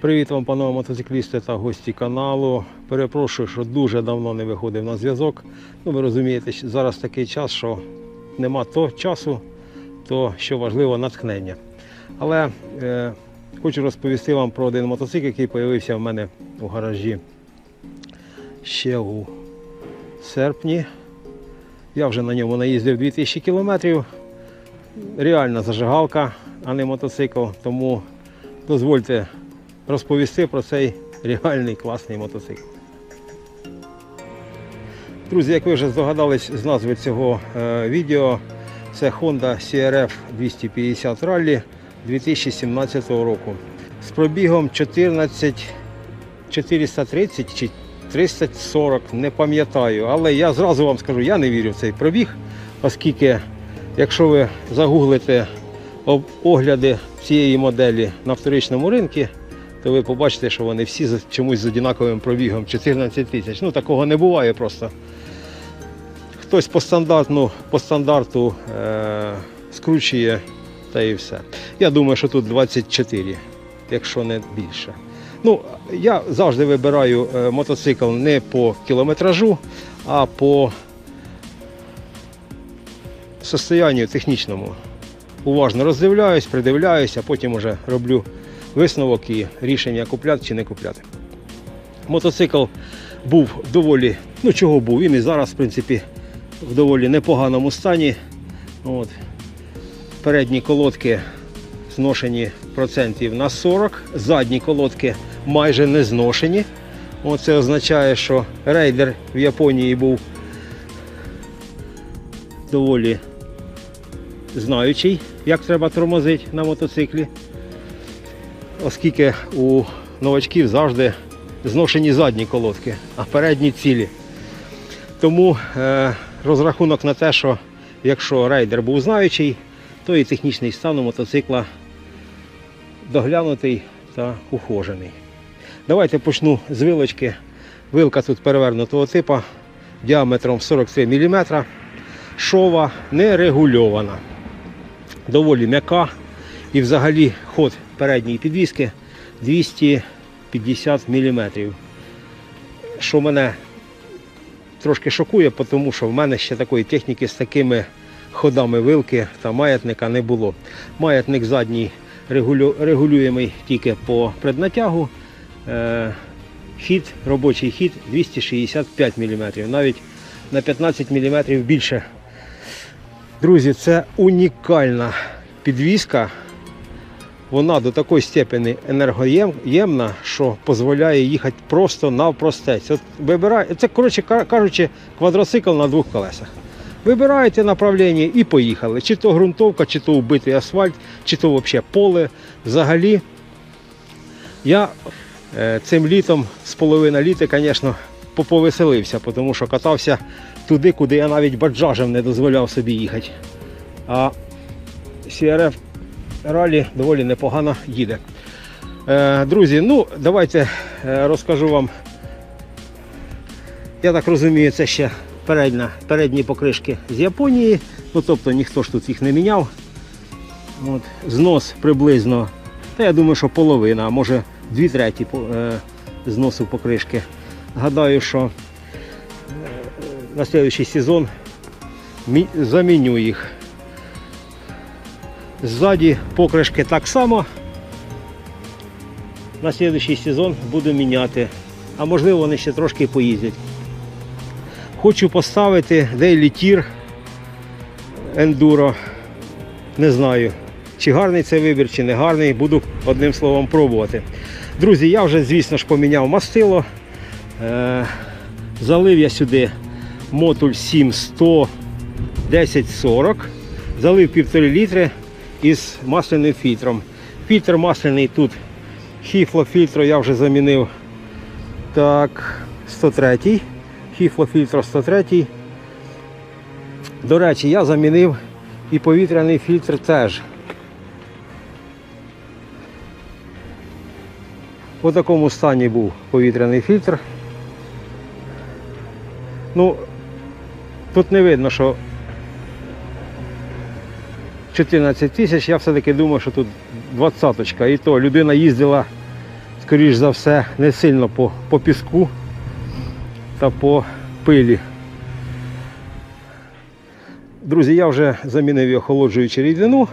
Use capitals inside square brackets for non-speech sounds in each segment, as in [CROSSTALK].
Привіт вам, панове мотоциклісти та гості каналу. Перепрошую, що дуже давно не виходив на зв'язок. Ну, ви розумієте, що зараз такий час, що нема то часу, то що важливо натхнення. Але е, хочу розповісти вам про один мотоцикл, який з'явився в мене у гаражі ще у серпні. Я вже на ньому наїздив 2000 кілометрів. Реальна зажигалка, а не мотоцикл. Тому дозвольте розповісти про цей реальний класний мотоцикл. Друзі, як ви вже здогадались з назви цього е, відео, це Honda CRF 250 Rally 2017 року. З пробігом 14 430 чи 340, не пам'ятаю. Але я зразу вам скажу, я не вірю в цей пробіг, оскільки, якщо ви загуглите огляди цієї моделі на вторичному ринку, то ви побачите, що вони всі чомусь з однаковим пробігом 14 тисяч. Ну такого не буває просто. Хтось по стандартну, по стандарту е- скручує та і все. Я думаю, що тут 24, якщо не більше. Ну, я завжди вибираю е, мотоцикл не по кілометражу, а по состоянню технічному. Уважно роздивляюсь, придивляюсь, а потім вже роблю висновок і рішення купляти чи не купляти. Мотоцикл був доволі, ну чого був, він і зараз, в принципі, в доволі непоганому стані. От. Передні колодки зношені процентів на 40, задні колодки майже не зношені. Це означає, що рейдер в Японії був доволі знаючий, як треба тормозити на мотоциклі, оскільки у новачків завжди зношені задні колодки, а передні цілі. Тому е, розрахунок на те, що якщо рейдер був знаючий, то і технічний стан у мотоцикла доглянутий та ухожений. Давайте почну з вилочки. Вилка тут перевернутого типу діаметром 43 мм. Шова не регульована. Доволі м'яка. І взагалі ход передньої підвіски 250 мм. Що мене трошки шокує, тому що в мене ще такої техніки з такими ходами вилки та маятника не було. Маятник задній регулю, регулюємий тільки по преднатягу. Е, хід, робочий хід 265 мм, навіть на 15 мм більше. Друзі, це унікальна підвіска. Вона до такої степені енергоємна, що дозволяє їхати просто навпростець. От вибирай, це, коротше кажучи, квадроцикл на двох колесах. Вибираєте направлення і поїхали. Чи то ґрунтовка, чи то вбитий асфальт, чи то взагалі поле. Взагалі, я е, цим літом з половини літа, звісно, поповеселився, тому що катався туди, куди я навіть баджажем не дозволяв собі їхати. А CRF ралі доволі непогано їде. Е, друзі, ну давайте е, розкажу вам. Я так розумію, це ще передня, передні покришки з Японії. Ну тобто ніхто ж тут їх не міняв. От, знос приблизно, та я думаю, що половина, а може дві треті е, зносу покришки. Гадаю, що на наступний сезон заміню їх. Ззаді покришки так само. На наступний сезон буду міняти. А можливо вони ще трошки поїздять. Хочу поставити Daily Tier Enduro. Не знаю, чи гарний це вибір, чи не гарний. Буду одним словом пробувати. Друзі, я вже, звісно ж, поміняв мастило. Е, залив я сюди Мотуль 700 1040. Залив півтори літри із масляним фільтром. Фільтр масляний тут хіфлофільтру я вже замінив. Так, 103. Хіфлофільтр 103. До речі, я замінив і повітряний фільтр теж. У такому стані був повітряний фільтр. Ну, тут не видно, що 14 тисяч, я все-таки думаю, що тут двадцяточка. І то людина їздила, скоріш за все, не сильно по, по піску та по пилі. Друзі, я вже замінив охолоджуючу рідину.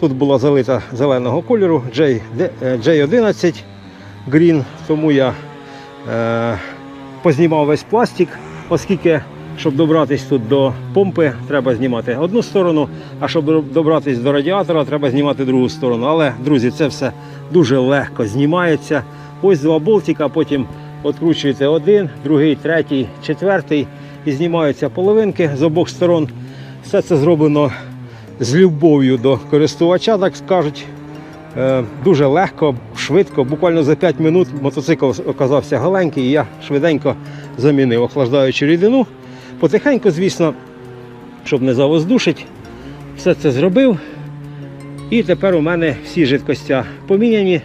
Тут була залита зеленого кольору J, е, J11 Green, тому я е, познімав весь пластик, оскільки, щоб добратися тут до помпи, треба знімати одну сторону, а щоб добратися до радіатора, треба знімати другу сторону. Але, друзі, це все дуже легко знімається. Ось два болтика, потім відкручуєте один, другий, третій, четвертий і знімаються половинки з обох сторон. Все це зроблено з любов'ю до користувача, так скажуть. Е, Дуже легко, швидко, буквально за 5 минут мотоцикл оказався голенький, і я швиденько замінив охлаждаючу рідину. Потихеньку, звісно, щоб не завоздушить, все це зробив. І тепер у мене всі жидкостя поміняні.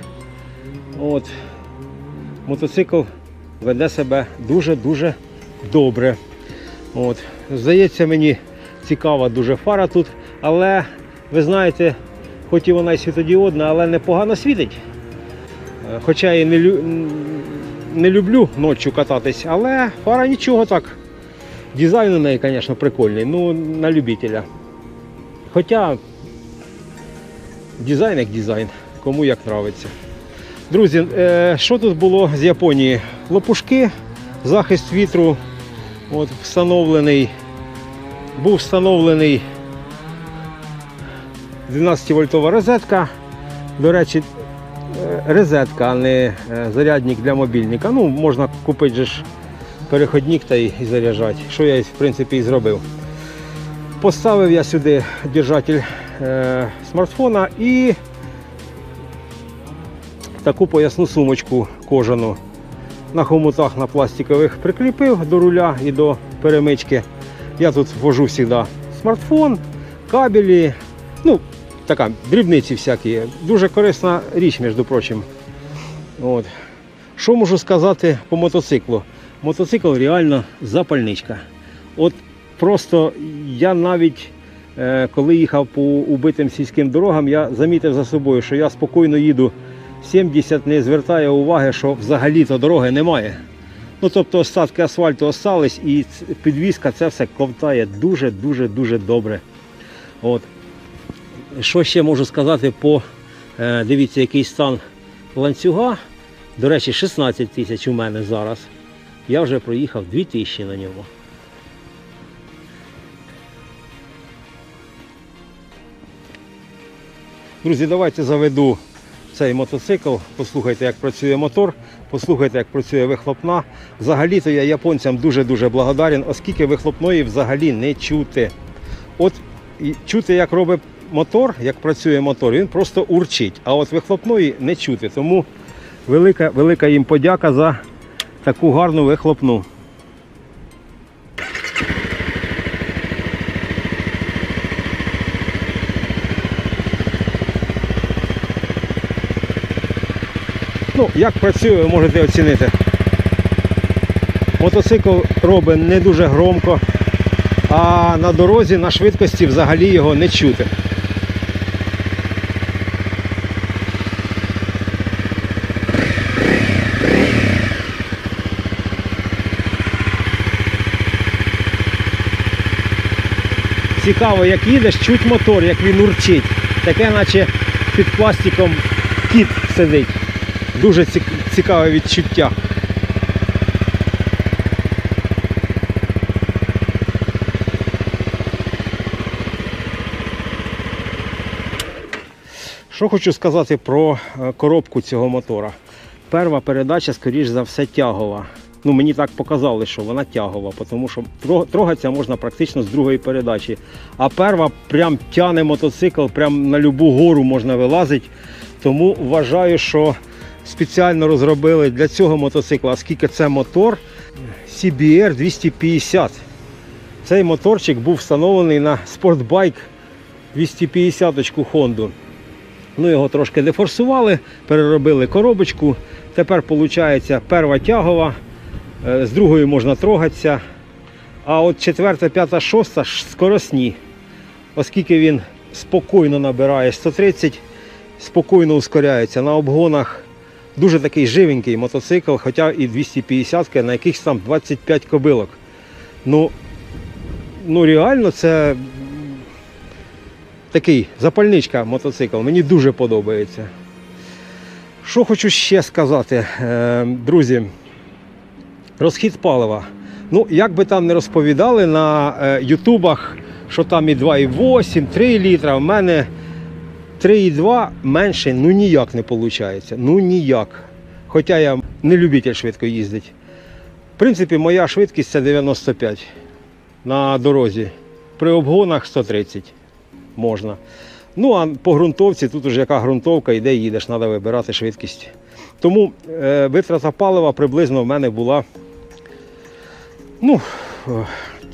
От. Мотоцикл веде себе дуже-дуже добре. От. Здається, мені цікава дуже фара тут, але ви знаєте, хоч і вона й світодіодна, але непогано світить. Е, Хоча і не, лю... не люблю ночі кататись, але фара нічого так. Дизайн у неї, звісно, прикольний, ну на любителя. Хоча дизайн як дизайн, кому як нравиться. Друзі, що тут було з Японії? Лопушки, захист вітру, от, встановлений, був встановлений 12-вольтова розетка. До речі, е, розетка, а не е, зарядник для мобільника. Ну, можна купити ж переходник та й заряджати, що я в принципі і зробив. Поставив я сюди держатель е, смартфона і таку поясну сумочку кожану. На хомутах на пластикових прикріпив до руля і до перемички. Я тут ввожу завжди смартфон, кабелі, ну, така, дрібниці всякі. Дуже корисна річ, між прочим. От. Що можу сказати по мотоциклу? Мотоцикл реально запальничка. От просто я навіть е, коли їхав по убитим сільським дорогам, я замітив за собою, що я спокійно їду 70, не звертаю уваги, що взагалі-то дороги немає. Ну, тобто остатки асфальту остались і підвізка це все ковтає дуже-дуже дуже добре. От. Що ще можу сказати по е, дивіться, який стан ланцюга. До речі, 16 тисяч у мене зараз. Я вже проїхав 2000 на ньому. Друзі, давайте заведу цей мотоцикл, послухайте, як працює мотор, послухайте, як працює вихлопна. Взагалі-то я японцям дуже-дуже благодарен, оскільки вихлопної взагалі не чути. От чути, як робить мотор, як працює мотор, він просто урчить. А от вихлопної не чути. Тому велика, велика їм подяка за таку гарну вихлопну. Ну, як працює, ви можете оцінити. Мотоцикл робить не дуже громко, а на дорозі на швидкості взагалі його не чути. Цікаво, як їдеш, чуть мотор, як він урчить. Таке, наче під пластиком кіт сидить. Дуже цікаве відчуття. Що хочу сказати про е, коробку цього мотора. Перша передача, скоріш за все, тягова. Ну, мені так показали, що вона тягова, тому що тро- трогатися можна практично з другої передачі. А перша прям тяне мотоцикл, прям на любу гору можна вилазити. Тому вважаю, що спеціально розробили для цього мотоцикла, оскільки це мотор CBR 250. Цей моторчик був встановлений на спортбайк 250-очку Honda. Ну, його трошки дефорсували, переробили коробочку. Тепер виходить перша тягова, з другої можна трогатися. А от четверта, п'ята, шоста скоросні. Оскільки він спокійно набирає 130, спокійно ускоряється на обгонах Дуже такий живенький мотоцикл, хоча і 250 на якихось там 25 кобилок. Ну, ну реально це такий запальничка мотоцикл. Мені дуже подобається. Що хочу ще сказати, Е, друзі, розхід палива. Ну, як би там не розповідали на е, ютубах, що там і 2,8, 3 літра, в мене 3,2 менше ну ніяк не виходить. Ну ніяк. Хоча я не любитель швидко їздити. В принципі, моя швидкість це 95 на дорозі. При обгонах 130 можна. Ну, а по ґрунтовці, тут уже яка ґрунтовка, йде їдеш, треба вибирати швидкість. Тому е, витрата палива приблизно в мене була ну, е,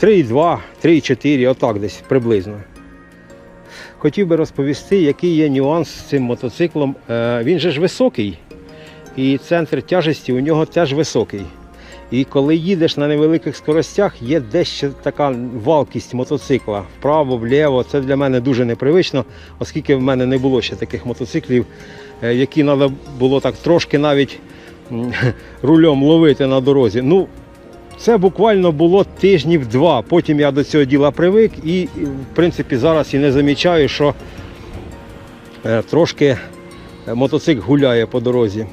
3,2, 3,4, отак десь приблизно. Хотів би розповісти, який є нюанс з цим мотоциклом. Е, Він же ж високий, і центр тяжесті у нього теж високий. І коли їдеш на невеликих скоростях, є дещо така валкість мотоцикла вправо, вліво. Це для мене дуже непривично, оскільки в мене не було ще таких мотоциклів, е, які треба було так трошки навіть [LAUGHS] рулем ловити на дорозі. Ну, це буквально було тижнів два. Потім я до цього діла привик і, в принципі, зараз і не замічаю, що е, трошки е, мотоцикл гуляє по дорозі.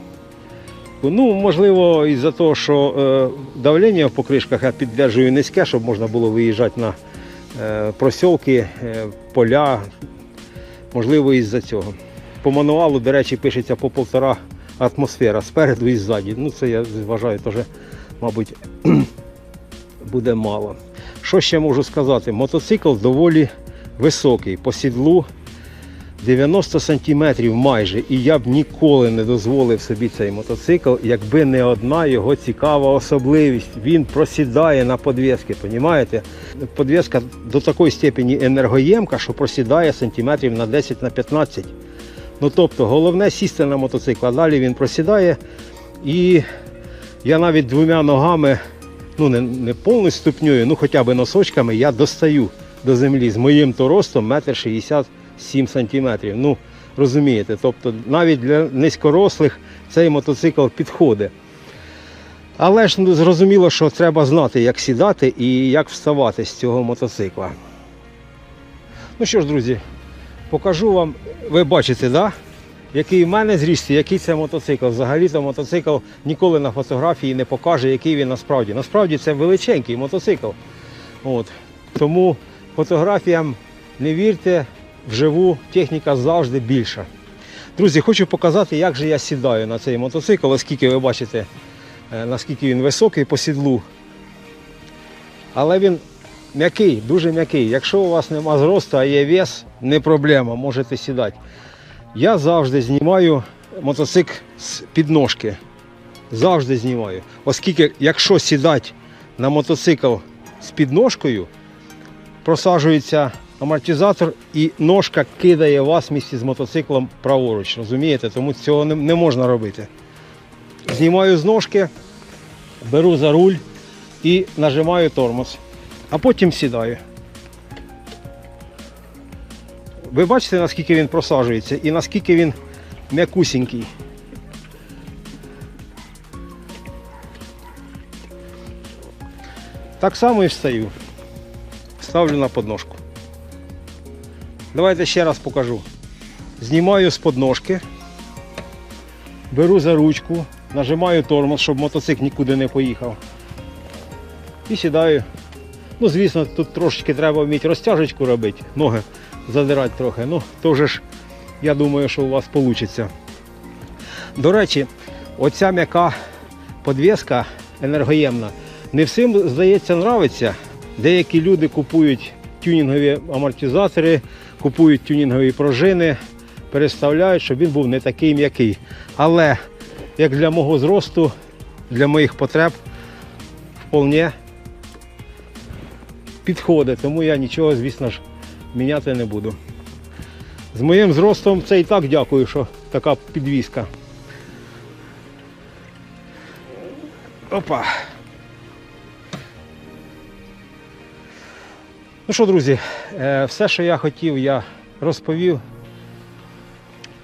Ну, можливо, із-за того, що е, давлення в покришках я піддержую низьке, щоб можна було виїжджати на е, просьолки, е, поля. Можливо, із-за цього. По мануалу, до речі, пишеться по полтора атмосфера спереду і ззаді. Ну, це я вважаю теж, мабуть, [CLEARS THROAT] буде мало. Що ще можу сказати? Мотоцикл доволі високий. По сідлу 90 сантиметрів майже. І я б ніколи не дозволив собі цей мотоцикл, якби не одна його цікава особливість. Він просідає на подвески, понімаєте? Подвеска до такої степені енергоємка, що просідає сантиметрів на 10 на 15. Ну тобто головне сісти на мотоцикл, а далі він просідає. І я навіть двома ногами, ну не, не повністю ступнею, ну хоча б носочками, я достаю до землі з моїм то ростом 1,67 сантиметрів. Ну, розумієте, тобто навіть для низькорослих цей мотоцикл підходить. Але ж ну, зрозуміло, що треба знати, як сідати і як вставати з цього мотоцикла. Ну що ж, друзі, покажу вам, ви бачите, да? який в мене зріст, який це мотоцикл. Взагалі-то мотоцикл ніколи на фотографії не покаже, який він насправді. Насправді це величенький мотоцикл. От. Тому фотографіям не вірте, вживу техніка завжди більша. Друзі, хочу показати, як же я сідаю на цей мотоцикл, оскільки ви бачите, е, наскільки він високий по сідлу. Але він м'який, дуже м'який. Якщо у вас нема зросту, а є вес, не проблема, можете сідати. Я завжди знімаю мотоцикл з підножки. Завжди знімаю. Оскільки, якщо сідати на мотоцикл з підножкою, просаджується амортизатор і ножка кидає вас місці з мотоциклом праворуч. Розумієте? Тому цього не, можна робити. Знімаю з ножки, беру за руль і нажимаю тормоз. А потім сідаю. Ви бачите, наскільки він просаджується і наскільки він м'якусінький. Так само і встаю. Ставлю на подножку. Давайте ще раз покажу. Знімаю з подножки, беру за ручку, нажимаю тормоз, щоб мотоцикл нікуди не поїхав. І сідаю. Ну, звісно, тут трошечки треба вміти розтяжечку робити, ноги задирати трохи. Ну, то вже ж, я думаю, що у вас вийде. До речі, оця м'яка подвеска енергоємна. Не всім, здається, нравиться. Деякі люди купують тюнінгові амортизатори, купують тюнінгові пружини, переставляють, щоб він був не такий м'який. Але як для мого зросту, для моїх потреб, вполне підходить, тому я нічого, звісно ж, міняти не буду. З моїм зростом це і так дякую, що така підвіска. Опа. Ну що, друзі, е, все, що я хотів, я розповів.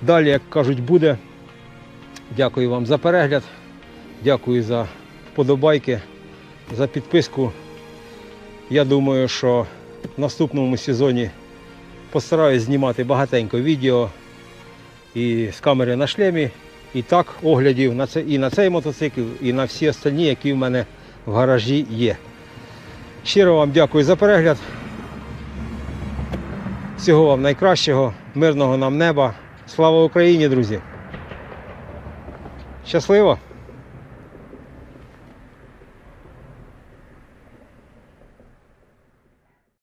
Далі, як кажуть, буде. Дякую вам за перегляд. Дякую за вподобайки, за підписку. Я думаю, що в наступному сезоні постараюсь знімати багатенько відео і з камери на шлемі, і так оглядів на це, і на цей мотоцикл, і на всі остальні, які в мене в гаражі є. Щиро вам дякую за перегляд. Всього вам найкращого, мирного нам неба. Слава Україні, друзі! Щасливо!